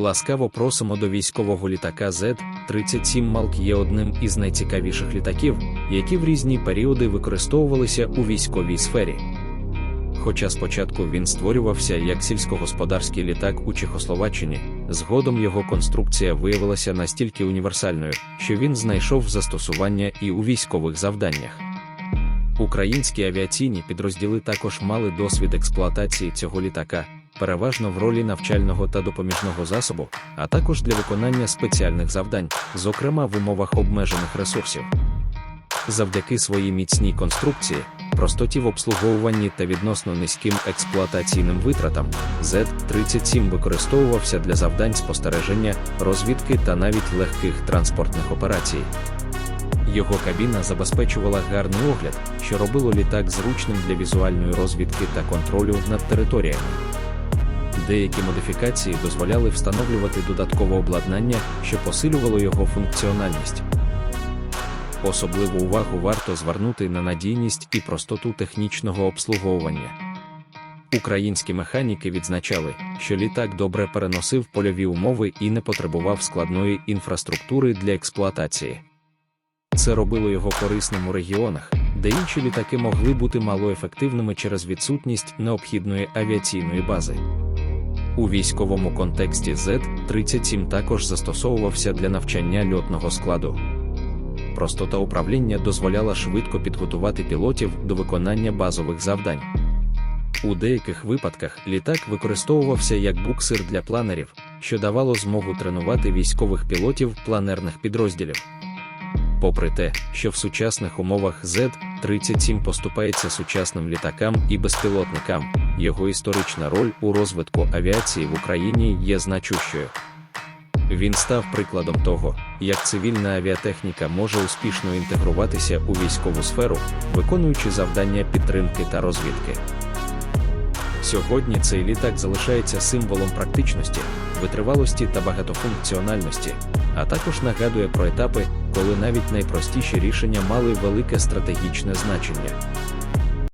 Ласкаво просимо до військового літака Z-37 Малк є одним із найцікавіших літаків, які в різні періоди використовувалися у військовій сфері. Хоча спочатку він створювався як сільськогосподарський літак у Чехословаччині, згодом його конструкція виявилася настільки універсальною, що він знайшов застосування і у військових завданнях. Українські авіаційні підрозділи також мали досвід експлуатації цього літака, переважно в ролі навчального та допоміжного засобу, а також для виконання спеціальних завдань, зокрема в умовах обмежених ресурсів. Завдяки своїй міцній конструкції, простоті в обслуговуванні та відносно низьким експлуатаційним витратам, Z-37 використовувався для завдань спостереження, розвідки та навіть легких транспортних операцій. Його кабіна забезпечувала гарний огляд, що робило літак зручним для візуальної розвідки та контролю над територіями. Деякі модифікації дозволяли встановлювати додаткове обладнання, що посилювало його функціональність. Особливу увагу варто звернути на надійність і простоту технічного обслуговування. Українські механіки відзначали, що літак добре переносив польові умови і не потребував складної інфраструктури для експлуатації. Це робило його корисним у регіонах, де інші літаки могли бути малоефективними через відсутність необхідної авіаційної бази. У військовому контексті Z-37 також застосовувався для навчання льотного складу. Простота управління дозволяла швидко підготувати пілотів до виконання базових завдань. У деяких випадках літак використовувався як буксир для планерів, що давало змогу тренувати військових пілотів планерних підрозділів. Попри те, що в сучасних умовах Z-37 поступається сучасним літакам і безпілотникам, його історична роль у розвитку авіації в Україні є значущою. Він став прикладом того, як цивільна авіатехніка може успішно інтегруватися у військову сферу, виконуючи завдання підтримки та розвідки. Сьогодні цей літак залишається символом практичності, витривалості та багатофункціональності, а також нагадує про етапи, коли навіть найпростіші рішення мали велике стратегічне значення.